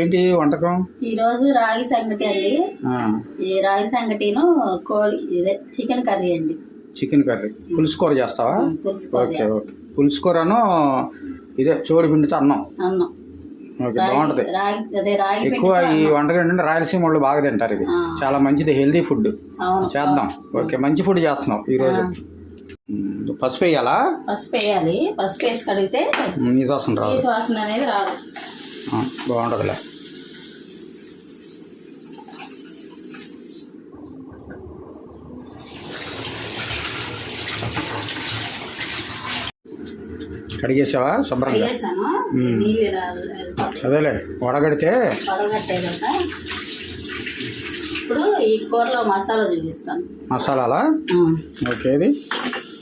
ఏంటి వంటకం? ఈ రోజు రాగి సంగటి అండి. ఈ రాగి సంగటిను కోడి ఇదే చికెన్ కర్రీ అండి. Chicken curry. పులుసు కూర చేస్తావా ఓకే ఓకే. పులుసు కూరను ఇదే చోడి పిండితో అన్నం. అన్నం. ఓకే బాగుంటది. ఎక్కువ ఈ వంటకం ఏంటంటే రాయలసీమ వాళ్ళు బాగా తింటారు ఇది. చాలా మంచిది హెల్దీ ఫుడ్. చేద్దాం. ఓకే మంచి ఫుడ్ చేస్తున్నాం ఈరోజు పసుపు వేయాలా? పసుపు వేయాలి. పసుపు వేసి కడిగితే నీ ఈ రాదు. వాసన అనేది రాదు. బాగుంటుందిలే కడిగేసావా? శుభ్రంగా. అదేలే వడగడితే? వడగట్టాయి కదా. ఇప్పుడు ఈ కూరలో మసాలా చూపిస్తాను. మసాలాలా. ఓకే ఇది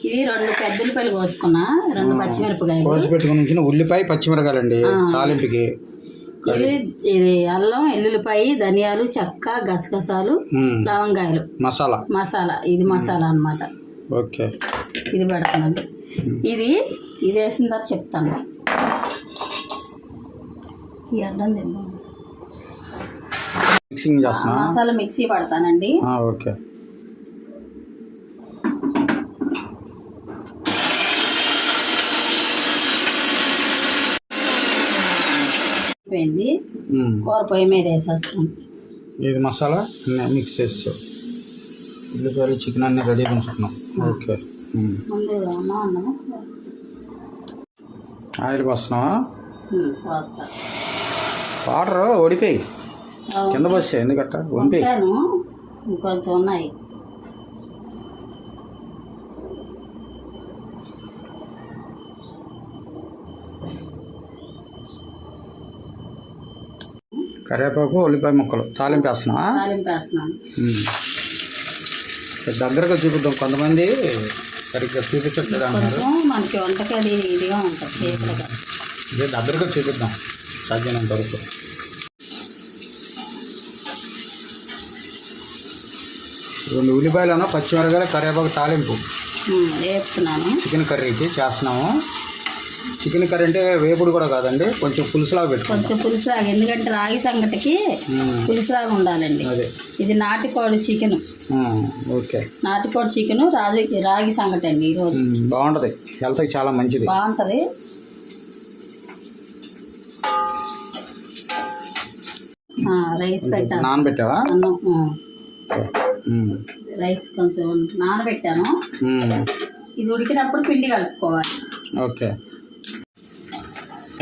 ఇది రెండు పెద్ద ఉల్లిపాయలు కోసుకున్నా రెండు పచ్చిమిరపకాయలు. కోసి పెట్టుకుని ఉల్లిపాయ పచ్చిమిరకాయలండి తాలింపుకి. ఇది ఇది అల్లం ఎల్లుల్లిపాయ ధనియాలు చెక్క గసగసాలు లవంగాయలు. మసాలా. మసాలా. ఇది మసాలా అన్నమాట. ఓకే. ఇది పెడుతున్నాను. ఇది ఇది వేసిన తర్వాత చెప్తాను. ఈ అడ్డం తిందాం. మిక్సింగ్ చేస్తున్నా? మసాలా మిక్సీ పడతానండి. ఓకే. అయిపోయింది కూర పొయ్యి మీద వేసేస్తాం. ఇది మసాలా? మిక్స్ చేస్తావు ఉల్లిపాయలు చికెన్ అన్నీ రెడీ ఉంచుకున్నాం ఓకే. ఆయిల్ పోస్తున్నావా? పోస్తా. వాటర్ ఓడిపోయి కింద పోసా ఎందుకట్ట? వంపి ఇంకొంచెం ఉన్నాయి. కరివేపాకు ఉల్లిపాయ ముక్కలు. తాలింపు వేస్తున్నావా? తాలింపు వేస్తున్నాను. దగ్గరగా చూపిద్దాం. కొంతమంది సరిగ్గా చూపించట్లేదు అన్నారు కొంచెం మనకి వంటకి అది ఇదిగా ఉంటుంది ఇదే దగ్గరగా చూపిద్దాం. సాధ్యమైనంత వరకు. రెండు ఉల్లిపాయలను పచ్చిమిరకాయలు కరివేపాకు తాలింపు. వేస్తున్నాను చికెన్ కర్రీకి చేస్తున్నాము. చికెన్ కర్రీ అంటే వేపుడు కూడా కాదండి కొంచెం పులుసులాగా పెట్టుకుంటాం కొంచెం పులుసులాగా ఎందుకంటే రాగి సంగటికి పులుసులాగా ఉండాలండి. అదే. ఇది నాటుకోడి చికెన్. ఓకే. నాటుకోడి చికెన్ రాగి రాగి సంగటి అండి ఈరోజు. బాగుంటుంది. హెల్త్కి చాలా మంచిది. బాగుంటుంది. రైస్ పెట్టాను నానబెట్టావా? రైస్ కొంచెం నానబెట్టాను. ఇది ఉడికినప్పుడు పిండి కలుపుకోవాలి. ఓకే.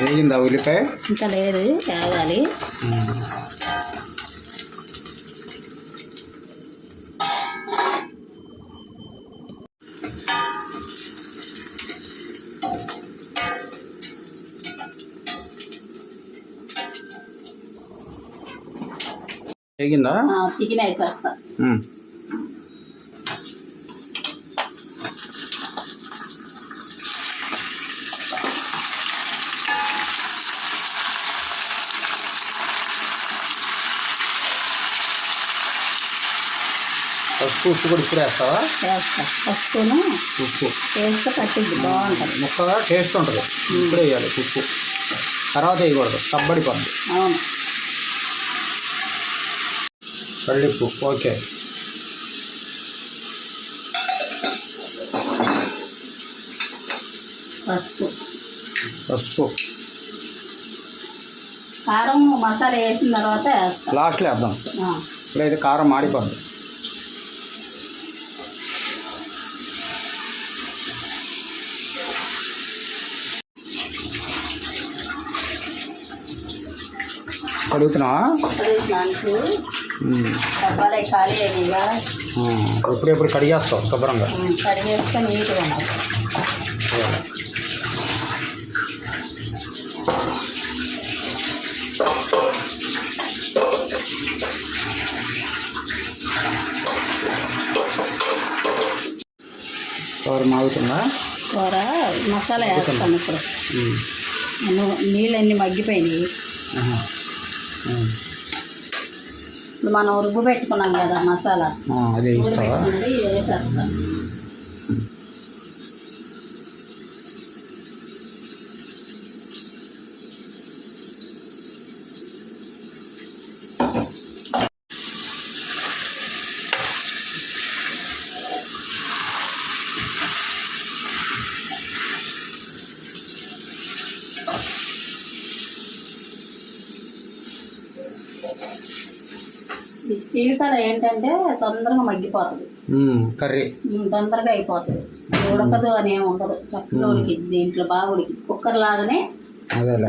వేగిందా ఉల్లిపాయ? ఇంకా లేదు ఉమ్. వేగిందా? చికెన్ వేసేస్తా. పసుపు ఉప్పు కూడా ఇప్పుడు వేస్తావా? వేస్తా. పసుపును ఉప్పు. వేస్తే పట్టిద్ది బాగుంటుంది. ముక్క టేస్ట్ ఉంటుంది. ఇప్పుడే వేయాలి ఉప్పు. తర్వాత వేయకూడదు. కబ్బడిపోద్ది అవును. కళ్ళిప్పు ఓకే. పసుపు. పసుపు. కారం మసాలా వేసిన తర్వాత వేస్తా. లాస్ట్లో వేద్దాం. ఇప్పుడైతే కారం మాడిపోద్ది. కడుగుతున్నావా ఎప్పుడెప్పుడు కడిగేస్తావు శుభ్రంగా. కడిగేస్తే నీట్గా కూర మాగుతుందా? కూర మసాలా వేస్తాను ఇప్పుడు. నీళ్ళన్నీ మగ్గిపోయినాయి. మనం ఉరుగు పెట్టుకున్నాం కదా మసాలా. అదే ఉరుగు చీలికల ఏంటంటే తొందరగా మగ్గిపోతుంది. కర్రీ. తొందరగా అయిపోతుంది. ఉడకదు అని ఏమి ఉండదు. చక్కగా ఉడికిద్ది దీంట్లో బాగా ఉడికి కుక్కర్ లాగానే.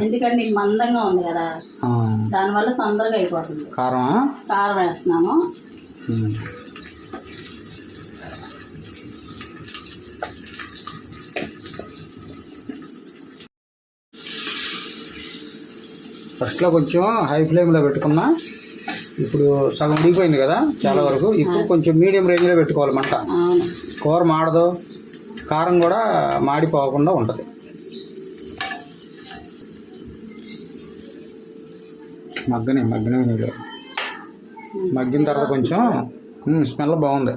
ఎందుకంటే మందంగా ఉంది కదా. దానివల్ల తొందరగా అయిపోతుంది. కారమా కారం వేస్తున్నాము. ఫస్ట్లో కొంచెం హై ఫ్లేమ్లో పెట్టుకున్నా. ఇప్పుడు సగం ఉడికిపోయింది కదా చాలా వరకు. ఇప్పుడు కొంచెం మీడియం రేంజ్లో పెట్టుకోవాలి మంట. కూర మాడదు. కారం కూడా మాడిపోకుండా ఉంటుంది. మగ్గనే మగ్గనే నీళ్ళు మగ్గిన తర్వాత కొంచెం స్మెల్ బాగుంది.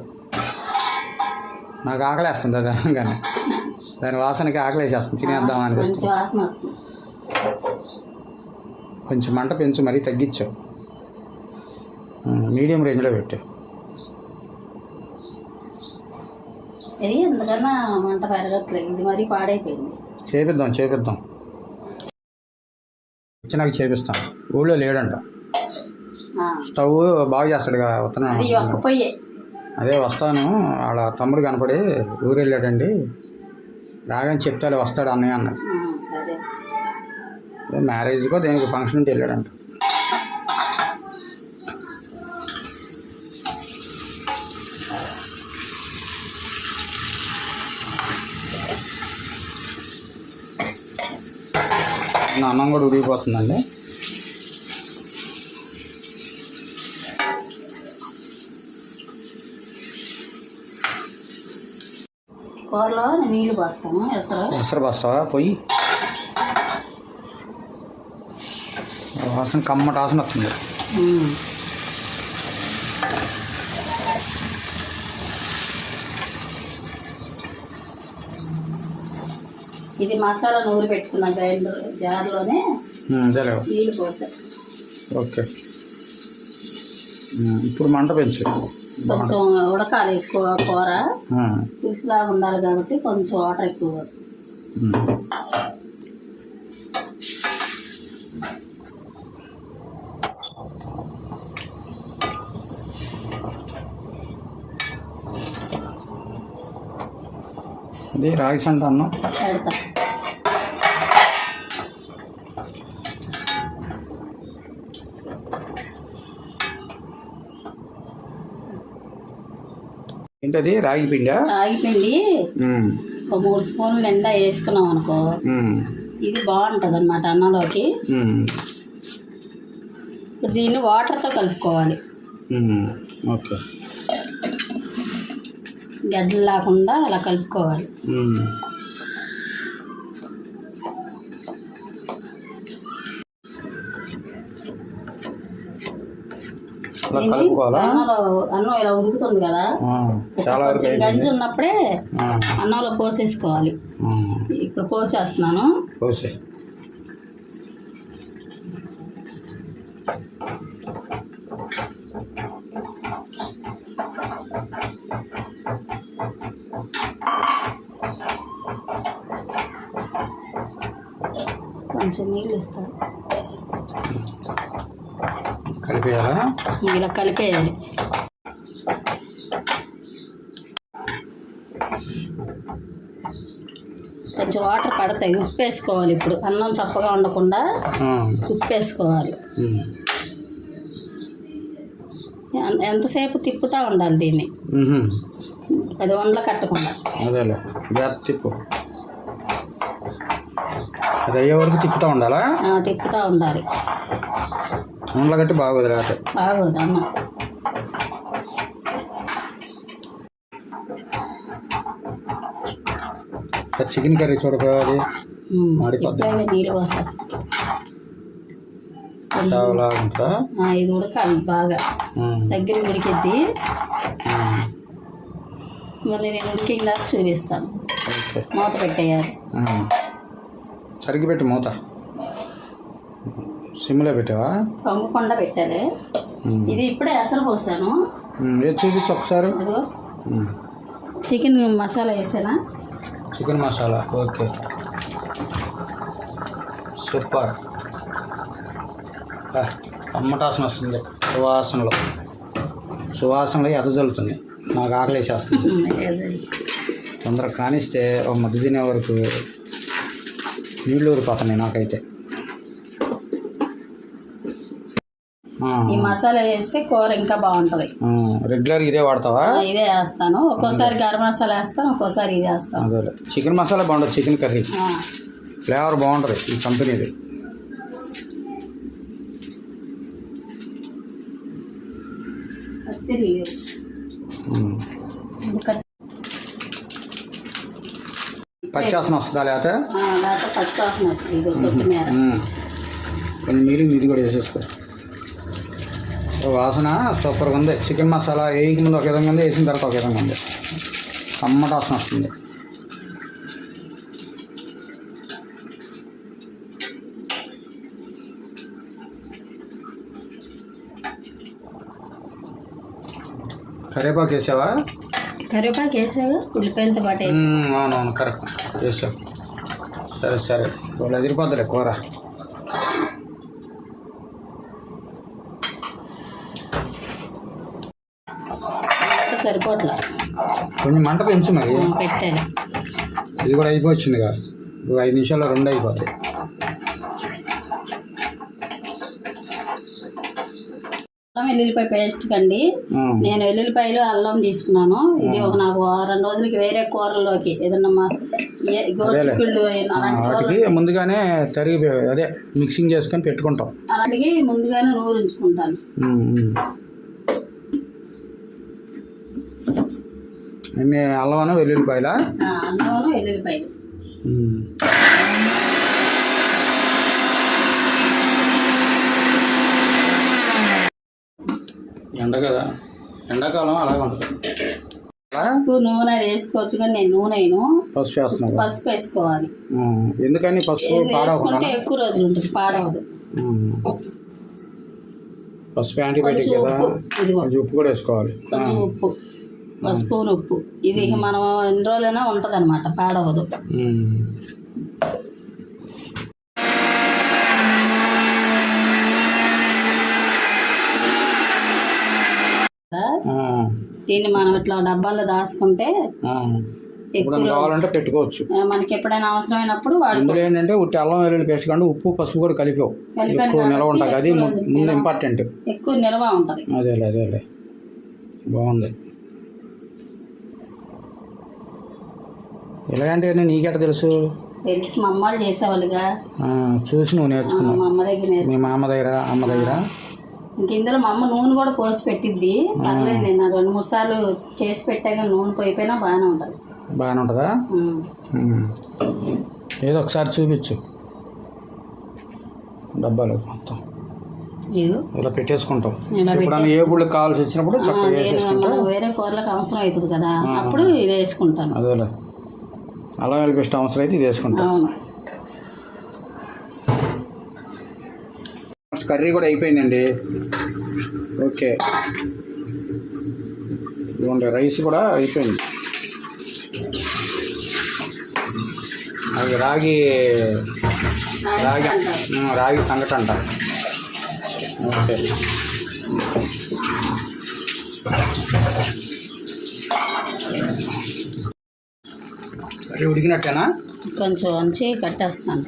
నాకు ఆకలేస్తుంది అది అనగానే. దాని వాసనకి ఆకలేసేస్తుంది. తినేద్దాం అనిపిస్తుంది కొంచెం మంట పెంచు మరీ తగ్గించావు మీడియం రేంజ్లో పెట్టు. ఇది ఎందుకన్నా మంట పెరగట్లేదు. ఇది మరీ పాడైపోయింది. చేపిద్దాం చేపిద్దాం. వచ్చినాక చేపిస్తాం. ఊళ్ళో లేడంట. స్టవ్ బాగా చేస్తాడుగా ఉత్తనం అది వస్తాను. వాళ్ళ తమ్ముడు కనపడి ఊరు వెళ్ళాడండి రాగానే చెప్తాలే వస్తాడు అన్నయ్య అన్నాడు. మ్యారేజ్కో దేనికి ఫంక్షన్ ఉంటే వెళ్ళాడంట. నా అన్నం కూడా ఉడిగిపోతుందండి కూరలో నీళ్ళు పోస్తాము? ఎసరు? ఎసరు పోయి. వాసన కమ్మట వాసన వస్తుంది. ఇది మసాలా నూరు పెట్టుకున్న గ్రైండర్ జార్లోనే. నీళ్ళు పోసా. ఓకే. ఇప్పుడు మంట పెంచు. కొంచెం ఉడకాలి ఎక్కువ కూర. పులుసులాగా ఉండాలి కాబట్టి కొంచెం వాటర్ ఎక్కువ వస్తుంది ఇది రాగి సంట అన్నం. పెడతా. ఏంటది? రాగి పిండా? రాగిపిండి ఉమ్, ఒక మూడు స్పూన్లు నిండా వేసుకున్నాం అనుకో. ఇది బాగుంటుంది అనమాట అన్నంలోకి ఇప్పుడు దీన్ని వాటర్తో కలుపుకోవాలి. ఓకే. గడ్డలు లేకుండా అలా కలుపుకోవాలి? అన్నం ఇలా ఉడుకుతుంది కదా. కొంచెం గంజి ఉన్నప్పుడే అన్నంలో పోసేసుకోవాలి. ఇప్పుడు పోసేస్తున్నాను. కొంచెం నీళ్ళు ఇస్తాను. కలిపేయాలా? ఇలా కలిపేయాలి. కొంచెం వాటర్ పడతాయి ఉప్పు వేసుకోవాలి ఇప్పుడు. అన్నం చప్పగా ఉండకుండా ఉప్పు వేసుకోవాలి ఎంతసేపు తిప్పుతూ ఉండాలి దీన్ని. అది వండలు కట్టకుండా. అదేలే. తిప్పు. అది అయ్యే వరకు తిప్పుతూ ఉండాలా? తిప్పుతూ ఉండాలి. కట్టి బాగోదు లేకపోతే బాగోదు అన్నం చికెన్ కర్రీ. ఇప్పుడే నీళ్ళు పోసాలి ఇది ఉడకాలి బాగా. దగ్గర ఉడికిద్ది. మళ్ళీ నేను ఉడికిందా చూపిస్తాను. మూత పెట్టేయాలి. ఉమ్. సరిగ్గా పెట్టి మూత. సిమ్లో పెట్టావా? పొంగకుండా పెట్టాలి. ఇది ఇప్పుడే ఎసరు పోసాను. చూపించు ఒకసారి. చికెన్ మసాలా వేసానా? చికెన్ మసాలా. ఓకే. సూపర్. అమ్మటాసన వస్తుంది వాసనలో సువాసనలు. ఎదజల్లుతుంది నాకు ఆకలి వేసేస్తుంది తొందరగా కానిస్తే ఒక మధ్య తినే వరకు నీళ్ళు ఊరిపోతున్నాయి నాకైతే. ఈ మసాలా వేస్తే కూర ఇంకా బాగుంటది. రెగ్యులర్ ఇదే వాడతావా? ఇదే వేస్తాను. ఒక్కోసారి గరం మసాలా వేస్తాను ఒక్కోసారి ఇది వేస్తాను. అదే చికెన్ మసాలా బాగుంటుంది చికెన్ కర్రీ. ఫ్లేవర్ బాగుంటుంది ఈ కంపెనీది. పచ్చాసన వస్తుందా లేకపోతే? లేకపోతే పచ్చి వాసన వచ్చింది ఇది కొత్తిమీర. ఉమ్. కొంచెం మిగిలింది ఇది కూడా వేసేసుకో. ఓ వాసన సూపర్గా ఉంది. చికెన్ మసాలా వేయక ముందు ఒక విధంగా ఉంది వేసిన తర్వాత ఒక విధంగా ఉంది. కమ్మట వాసన వస్తుంది. కరివేపాకు వేసావా? కరివేపాకు వేసాగా ఉల్లిపాయలతో పాటు వేసి అవునవును కరెక్ట్. వేసావు. సరే సరే. వాళ్ళు ఎదిరిపోద్దులే కూర. సరిపోట్లా? కొంచెం మంట పెంచు మరి. పెట్టాను. ఇది కూడా అయిపోవచ్చిందిగా. ఐదు నిమిషాల్లో రెండు అయిపోతాయి. వెల్లుల్లిపాయ పేస్ట్ కండి. నేను వెల్లుల్లిపాయలు అల్లం తీసుకున్నాను. ఇది ఒక నాకు రెండు రోజులకి వేరే కూరల్లోకి ఏదన్నా మా గోచిక్కుళ్ళు అలాంటి ముందుగానే తరిగి అదే మిక్సింగ్ చేసుకొని పెట్టుకుంటాం. అలాంటివి ముందుగానే నూరించుకుంటాను. అన్ని అల్లం వెల్లుల్లిపాయల? ఆ, అల్లము వెల్లుల్లిపాయలు. ఎండ కదా. ఎండాకాలం అలాగే ఉంటుంది. పసుపు నూనె వేసుకోవచ్చు కానీ నేను నూనె. పసుపు వేస్తున్నాం కదా. పసుపు వేసుకోవాలి. ఎందుకని పసుపు పాడవకుండా? ఎక్కువ రోజులు ఉంటుంది పాడవదు. పసుపు యాంటీబయాటిక్ కదా. కొంచెం ఉప్పు కూడా వేసుకోవాలి. కొంచెం ఉప్పు పసుపు ఉప్పు. ఇది మనం ఎన్ని రోజులైనా ఉంటుంది అనమాట పాడవదు దీన్ని మనం ఇట్లా డబ్బాల్లో దాచుకుంటే కావాలంటే పెట్టుకోవచ్చు. మనకి ఎప్పుడైనా అవసరమైనప్పుడు ఇందులో ఏంటంటే ఉట్టి అల్లం వెల్లుల్లి పేస్ట్ కంటే ఉప్పు పసుపు కూడా కలిపావు. ఎక్కువ నిలవ ఉంటుంది అది ము- ముందు ఇంపార్టెంట్ ఎక్కువ నిల్వ ఉంటుంది. అదేలే అదేలే బాగుంది. ఇలాంటివన్నీ నీకెట తెలుసు? తెలిసి మా అమ్మ వాళ్ళు చేసేవాళ్ళుగా. చూసి నువ్వు నేర్చుకున్నావు. మా అమ్మ దగ్గర నేర్చు మీ మామ దగ్గర అమ్మ దగ్గర? ఇంక ఇందులో మా అమ్మ నూనె కూడా పోసి పెట్టిద్ది. పర్లేదు నేను రెండు మూడు సార్లు చేసి పెట్టాక నూనె పోయిపోయినా బాగానే ఉంటుంది. బాగానే ఉంటుందా. ఏదో ఒకసారి చూపించు. డబ్బాలు మొత్తం. ఇది ఇలా పెట్టేసుకుంటాం. ఏ గుళ్ళకి కావాల్సి వచ్చినప్పుడు చక్కగా వేసేసుకుంటాం. వేరే కూరలకు అవసరం అవుతుంది కదా. అప్పుడు ఇది వేసుకుంటాను అదేలే. అల్లం వెల్లుల్లి పేస్ట్ అవసరం అయితే ఇది వేసుకుంటాం అవును. కర్రీ కూడా అయిపోయిందండి. ఓకే. ఇదిగోండి రైస్ కూడా అయిపోయింది. అది రాగి రాగి రాగి సంగటి అంట ఓకే. కర్రీ ఉడికినట్టేనా? కొంచెం వంచి కట్టేస్తాను.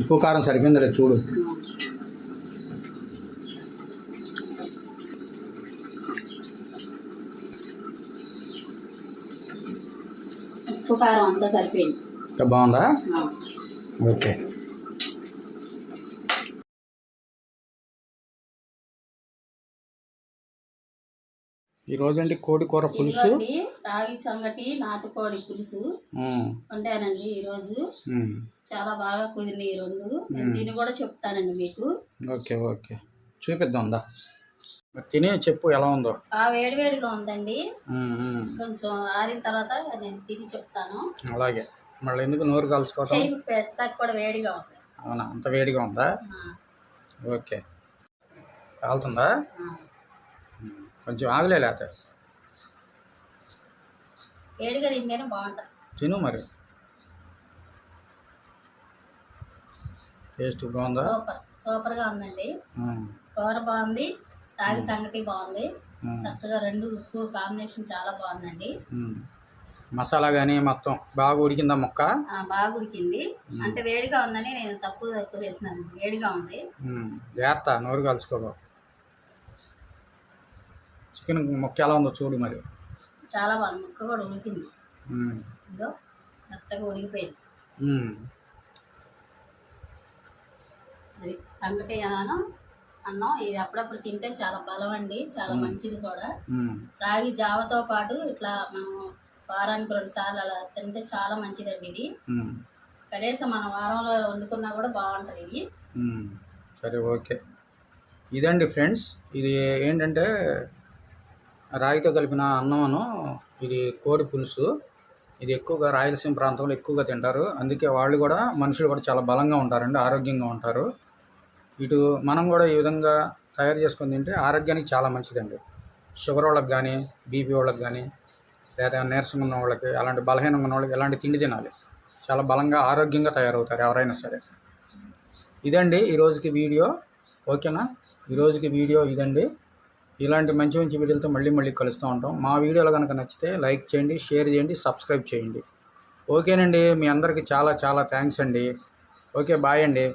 ఉప్పు కారం సరిపోయిందిలే చూడు. ఉప్పు కారం అంతా సరిపోయింది. ఇంకా బాగుందా. ఓకే. ఈరోజండి కోడి కూర పులుసు? రాగి సంగటి నాటుకోడి పులుసు. వండానండి ఈరోజు. చాలా బాగా కుదిరినాయి ఈ రెండు. తిని కూడా చెప్తానండి మీకు. Okay okay. చూపిద్దాం దా. తిని చెప్పు ఎలా ఉందో. ఆ వేడివేడిగా ఉందండి. కొంచెం ఆరిన తర్వాత నేను తిని చెప్తాను. అలాగే. మళ్ళీ ఎందుకు నోరు కలుసుకోవటం పెట్టాక కూడా వేడిగా ఉంది. అవునా? అంత వేడిగా ఉందా? ఓకే. కాలుతుందా. కొంచెం ఆగలే బాగుంటుంది తిను మరి. టేస్ట్ బాగుందా? సూపర్ సూపర్గా ఉందండి. కూర బాగుంది రాగి సంగటి బాగుంది. చక్కగా రెండు ఉప్పు కాంబినేషన్ చాలా బాగుందండి. మసాలా కానీ మొత్తం బాగా ఉడికిందా ముక్క? బాగా ఉడికింది. అంటే వేడిగా ఉందని నేను తక్కువ తక్కువ తింటున్నాను వేడిగా ఉంది. జాగ్రత్త నోరు కలుసుకోబో చికెన్ ముక్క ఎలా ఉందో చూడు మరి. చాలా బాగుంది. ముక్క కూడా ఉడికింది. ఇదో మెత్తగా ఉడికిపోయింది. అది సంగటి అన్నాను అన్నం ఇది అప్పుడప్పుడు తింటే చాలా బలం అండి చాలా మంచిది కూడా. రాగి జావతో పాటు ఇట్లా మనం వారానికి రెండు సార్లు అలా తింటే చాలా మంచిదండి ఇది. ఉమ్, కనీసం మనం వారంలో వండుకున్నా కూడా బాగుంటుంది ఇది. ఉమ్. సరే ఓకే. ఇదండి ఫ్రెండ్స్ ఇది ఏంటంటే రాగితో కలిపిన అన్నమును ఇది కోడి పులుసు. ఇది ఎక్కువగా రాయలసీమ ప్రాంతంలో ఎక్కువగా తింటారు. అందుకే వాళ్ళు కూడా మనుషులు కూడా చాలా బలంగా ఉంటారండి ఆరోగ్యంగా ఉంటారు. ఇటు మనం కూడా ఈ విధంగా తయారు చేసుకొని తింటే ఆరోగ్యానికి చాలా మంచిదండి. షుగర్ వాళ్ళకి కానీ బీపీ వాళ్ళకి కానీ లేదా నీరసంగా ఉన్న వాళ్ళకి అలాంటి బలహీనంగా ఉన్న వాళ్ళకి ఎలాంటి తిండి తినాలి. చాలా బలంగా ఆరోగ్యంగా తయారవుతారు ఎవరైనా సరే. ఇదండి ఈ రోజుకి వీడియో. ఓకేనా? ఈ రోజుకి వీడియో ఇదండి. ఇలాంటి మంచి మంచి వీడియోలతో మళ్ళీ మళ్ళీ కలుస్తూ ఉంటాం. మా వీడియోలు కనుక నచ్చితే లైక్ చేయండి షేర్ చేయండి సబ్స్క్రైబ్ చేయండి. ఓకేనండి మీ అందరికీ చాలా చాలా థ్యాంక్స్ అండి. ఓకే బాయ్ అండి.